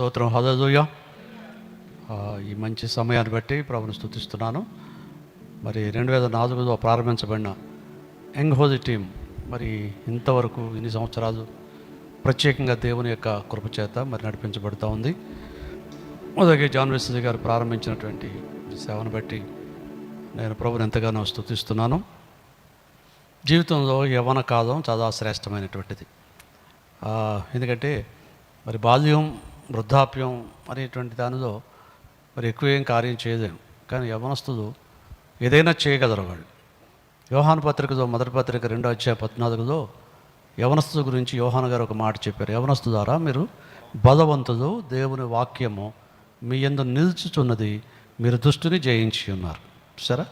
స్తోత్రం. హదదుయ ఈ మంచి సమయాన్ని బట్టి ప్రభుని స్థుతిస్తున్నాను మరి రెండు వేల నాలుగులో ప్రారంభించబడిన యంగ్ హోజీ టీం మరి ఇంతవరకు ఇన్ని సంవత్సరాలు ప్రత్యేకంగా దేవుని యొక్క కృపచేత మరి నడిపించబడుతూ ఉంది. అలాగే జాన్ వెస్లీ గారు ప్రారంభించినటువంటి సేవను బట్టి నేను ప్రభుని ఎంతగానో స్థుతిస్తున్నాను జీవితంలో యవన కాలం చాలా శ్రేష్టమైనటువంటిది. ఎందుకంటే మరి బాల్యం వృద్ధాప్యం అనేటువంటి దానిలో మరి ఎక్కువ ఏం కార్యం చేయలేము కానీ యవనస్తులు ఏదైనా చేయగలరు వాళ్ళు. యోహాను పత్రికలో మొదటి పత్రిక రెండో అధ్యాయ పద్నాలుగులో యవనస్తుల గురించి యోహాను గారు ఒక మాట చెప్పారు. యవనస్తు ద్వారా మీరు బలవంతులు దేవుని వాక్యము మీ ఎందు నిల్చుచున్నది మీరు దుష్టుని జయించి ఉన్నారు. సరే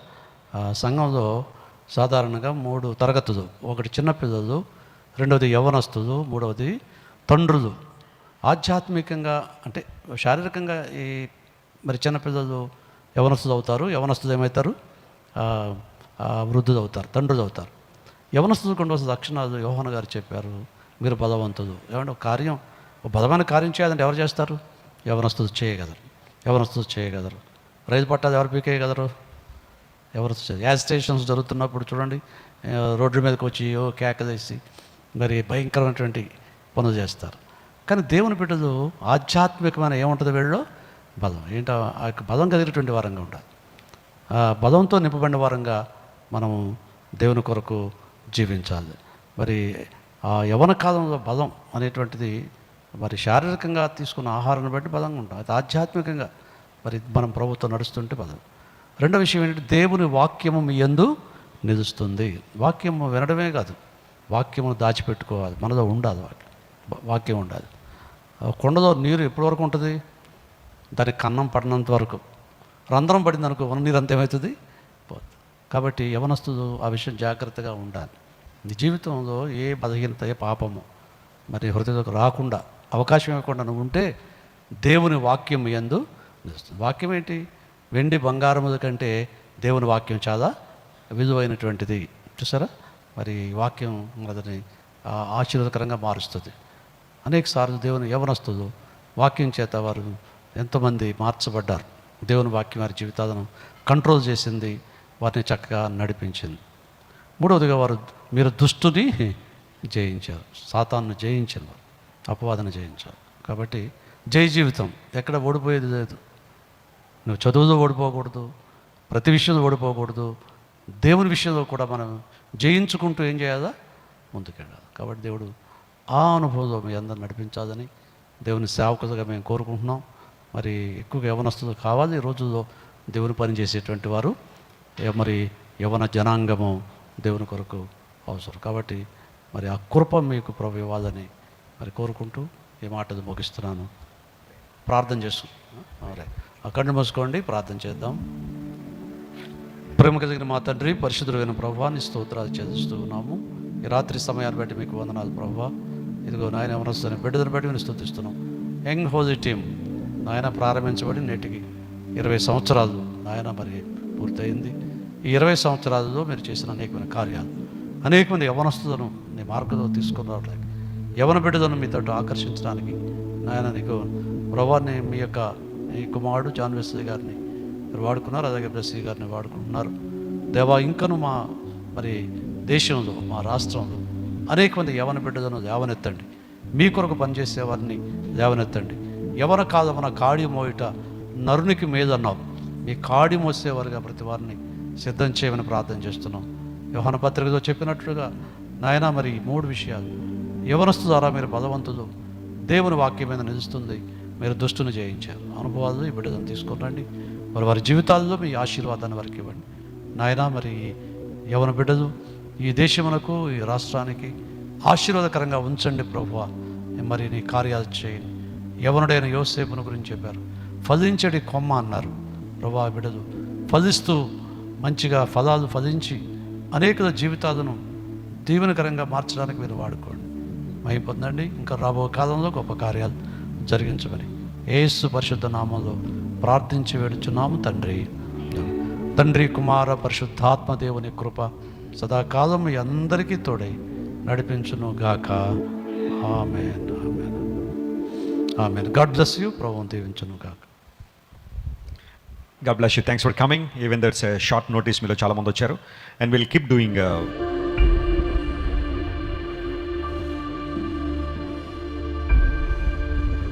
సంఘంలో సాధారణంగా మూడు తరగతులు. ఒకటి చిన్నపిల్లలు రెండవది యవనస్తులు మూడవది తండ్రులు. ఆధ్యాత్మికంగా అంటే శారీరకంగా ఈ మరి చిన్నపిల్లలు యవనస్తులు అవుతారు యవనస్తులు ఏమవుతారు వృద్ధులు అవుతారు తండ్రులు అవుతారు యవనస్తులకు ఉండవలసిన లక్షణాలు యోహన గారు చెప్పారు మీరు బలవంతులు. ఏమంటే ఒక కార్యం ఒక బలమైన కార్యం చేయాలంటే ఎవరు చేస్తారు? యవనస్తులు చేయగలరు యవనస్తులు చేయగలరు. రైలు పట్టాలు ఎవరు పీకేయగలరు? ఎవరు గ్యాస్ స్టేషన్స్ జరుగుతున్నప్పుడు చూడండి రోడ్డు మీదకి వచ్చి ఓ కేకలేసి మరి భయంకరమైనటువంటి పనులు చేస్తారు. కానీ దేవుని బిడ్డలు ఆధ్యాత్మికమైన ఏముంటుంది వీళ్ళు బలం. ఏంటో ఆ యొక్క బలం కలిగినటువంటి వారంగా ఉండాలి. ఆ బలంతో నింపబడిన వారంగా మనం దేవుని కొరకు జీవించాలి. మరి ఆ యవన కాలంలో బలం అనేటువంటిది మరి శారీరకంగా తీసుకున్న ఆహారాన్ని బట్టి బలంగా ఉంటాం అది ఆధ్యాత్మికంగా మరి మనం ప్రభుత్వం నడుస్తుంటే బలం. రెండో విషయం ఏంటంటే దేవుని వాక్యము మీ ఎందు నిలుస్తుంది. వాక్యము వినడమే కాదు వాక్యమును దాచిపెట్టుకోవాలి. మనలో ఉండాలి వాక్యం. వాక్యం ఉండాలి. కొండలో నీరు ఎప్పటి వరకు ఉంటుంది? దానికి కన్నం పడినంత వరకు. రంధ్రం పడింది అనుకో నీరు అంత ఏమవుతుంది? పోతుంది. కాబట్టి యవనస్తులు ఆ విషయం జాగ్రత్తగా ఉండాలి. నీ జీవితంలో ఏ బలహీనత ఏ పాపము మరి హృదయకు రాకుండా అవకాశం ఇవ్వకుండా నువ్వు ఉంటే దేవుని వాక్యం ఎందు నిలుస్తుంది. వాక్యం ఏంటి? వెండి బంగారముల కంటే దేవుని వాక్యం చాలా విలువైనటువంటిది. చూసారా? మరి వాక్యం అతని ఆశీర్వదకరంగా మారుస్తుంది. అనేక సార్లు దేవుని యవనస్తులు వాక్యం చేత వారు ఎంతోమంది మార్చబడ్డారు. దేవుని వాక్యం వారి జీవితాలను కంట్రోల్ చేసింది వారిని చక్కగా నడిపించింది. మూడవదిగా వారు మీరు దుష్టుని జయించారు. సాతాన్ని జయించిన వారు. అపవాదన జయించారు. కాబట్టి జయ జీవితం. ఎక్కడ ఓడిపోయేది లేదు. నువ్వు చదువులో ఓడిపోకూడదు ప్రతి విషయంలో ఓడిపోకూడదు. దేవుని విషయంలో కూడా మనం జయించుకుంటూ ఏం చేయాలా? ముందుకెళ్ళాలి. కాబట్టి దేవుడు ఆ అనుభవంలో మీ అందరిని నడిపించాలని దేవుని సేవకులుగా మేము కోరుకుంటున్నాం. మరి ఎక్కువగా యవనస్తులు కావాలి ఈ రోజుల్లో దేవుని పని చేసేటువంటి వారు. మరి యవన జనాంగము దేవుని కొరకు అవసరం. కాబట్టి మరి ఆ కృప మీకు ప్రభు ఇవ్వాలని మరి కోరుకుంటూ ఈ మాటలు ముగిస్తున్నాను. ప్రార్థన చేస్తున్నాం అక్కడ ఆ మూసుకోండి ప్రార్థన చేద్దాం. ప్రేమ కలిగిన మా తండ్రి పరిశుద్ధులైన ప్రభావాన్ని స్తోత్రాలు చేస్తూ ఉన్నాము. ఈ రాత్రి సమయాన్ని బట్టి మీకు వందనాలు ప్రభావ. ఇదిగో నాయన ఎవరొస్తున్న బిడ్డను బట్టి మేము స్థుతిస్తున్నాం. యంగ్ హోజీ టీం నాయన ప్రారంభించబడి నేటికి ఇరవై సంవత్సరాలు నాయన మరి పూర్తయింది. ఈ ఇరవై సంవత్సరాలలో మీరు చేసిన అనేకమైన కార్యాలు అనేకమంది యవనస్తులను నీ మార్గంలో తీసుకుని రావడానికి యవన బిడ్డలను మీతో ఆకర్షించడానికి నాయన నీకు ప్రభాన్ని మీ యొక్క ఈ కుమారుడు జాన్ గారిని మీరు వాడుకున్నారు అలాగే బ్రసీ గారిని వాడుకుంటున్నారు. దేవా ఇంకను మా మరి దేశంలో మా రాష్ట్రంలో అనేక మంది యవన బిడ్డలను లేవనెత్తండి మీ కొరకు పనిచేసేవారిని వారిని ఎవరు కాదు కాదమన కాడి మోయిట నరునికి మేదన్నావు మీ కాడి మోసేవారుగా ప్రతి వారిని సిద్ధం చేయమని ప్రార్థన చేస్తున్నాం. యోహన పత్రికలో చెప్పినట్లుగా నాయన మరి ఈ మూడు విషయాలు యవనస్తు ద్వారా మీరు బలవంతులు దేవుని వాక్యం మీద నిలుస్తుంది. మీరు దుస్తుని జయించారు. అనుభవాలు ఈ బిడ్డలను తీసుకురండి మరి వారి జీవితాల్లో మీ ఆశీర్వాదాన్ని వారికి ఇవ్వండి. నాయన మరి యవన బిడ్డలు ఈ దేశమునకు ఈ రాష్ట్రానికి ఆశీర్వాదకరంగా ఉంచండి ప్రభు మరి నీ కార్యాలు చేయండి. యవనుడైన యోసేపును గురించి చెప్పారు. ఫలించడి కొమ్మ అన్నారు. ప్రభా బిడదు ఫలిస్తూ మంచిగా ఫలాలు ఫలించి అనేక జీవితాలను దీవెనకరంగా మార్చడానికి మీరు వాడుకోండి. మై పొందండి. ఇంకా రాబో కాలంలో గొప్ప కార్యాలు జరిగించమని ఏసు పరిశుద్ధ నామంలో ప్రార్థించి వేడుచున్నాము తండ్రి. తండ్రి కుమార పరిశుద్ధాత్మ దేవుని కృప సదాకాలం అందరికీ తోడై నడిపించును గాక. Amen amen. Amen. God bless you. ప్రభు దీవించును గాక. God bless you. Thanks for coming. Even there's short notice మీలో చాలామంది వచ్చారు. And will keep doing uh,